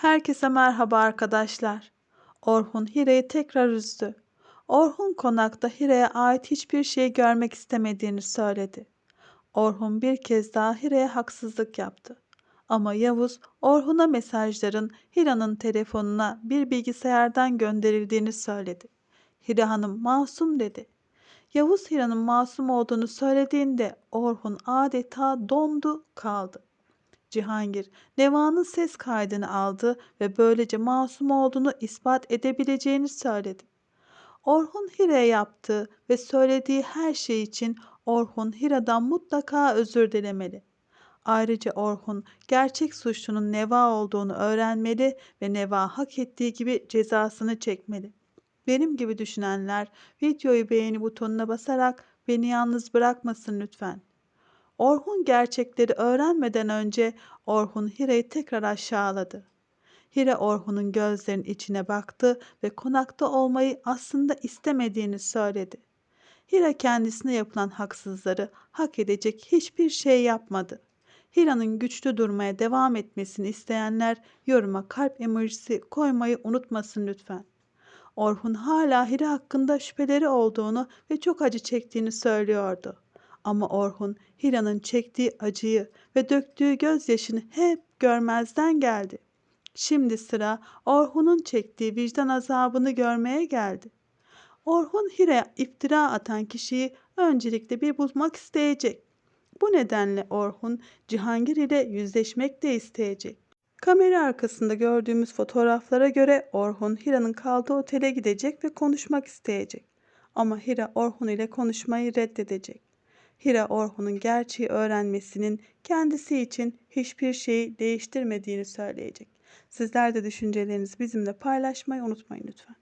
Herkese merhaba arkadaşlar. Orhun Hire'yi tekrar üzdü. Orhun konakta Hire'ye ait hiçbir şey görmek istemediğini söyledi. Orhun bir kez daha Hire'ye haksızlık yaptı. Ama Yavuz Orhun'a mesajların Hira'nın telefonuna bir bilgisayardan gönderildiğini söyledi. Hira Hanım masum dedi. Yavuz Hira'nın masum olduğunu söylediğinde Orhun adeta dondu kaldı. Cihangir, Neva'nın ses kaydını aldı ve böylece masum olduğunu ispat edebileceğini söyledi. Orhun Hira'ya yaptığı ve söylediği her şey için Orhun Hira'dan mutlaka özür dilemeli. Ayrıca Orhun gerçek suçlunun Neva olduğunu öğrenmeli ve Neva hak ettiği gibi cezasını çekmeli. Benim gibi düşünenler videoyu beğeni butonuna basarak beni yalnız bırakmasın lütfen. Orhun gerçekleri öğrenmeden önce Orhun Hira'yı tekrar aşağıladı. Hira Orhun'un gözlerinin içine baktı ve konakta olmayı aslında istemediğini söyledi. Hira kendisine yapılan haksızları hak edecek hiçbir şey yapmadı. Hira'nın güçlü durmaya devam etmesini isteyenler yoruma kalp emojisi koymayı unutmasın lütfen. Orhun hala Hira hakkında şüpheleri olduğunu ve çok acı çektiğini söylüyordu. Ama Orhun Hira'nın çektiği acıyı ve döktüğü gözyaşını hep görmezden geldi. Şimdi sıra Orhun'un çektiği vicdan azabını görmeye geldi. Orhun Hira'ya iftira atan kişiyi öncelikle bir bulmak isteyecek. Bu nedenle Orhun Cihangir ile yüzleşmek de isteyecek. Kamera arkasında gördüğümüz fotoğraflara göre Orhun Hira'nın kaldığı otele gidecek ve konuşmak isteyecek. Ama Hira Orhun ile konuşmayı reddedecek. Hira Orhun'un gerçeği öğrenmesinin kendisi için hiçbir şeyi değiştirmediğini söyleyecek. Sizler de düşüncelerinizi bizimle paylaşmayı unutmayın lütfen.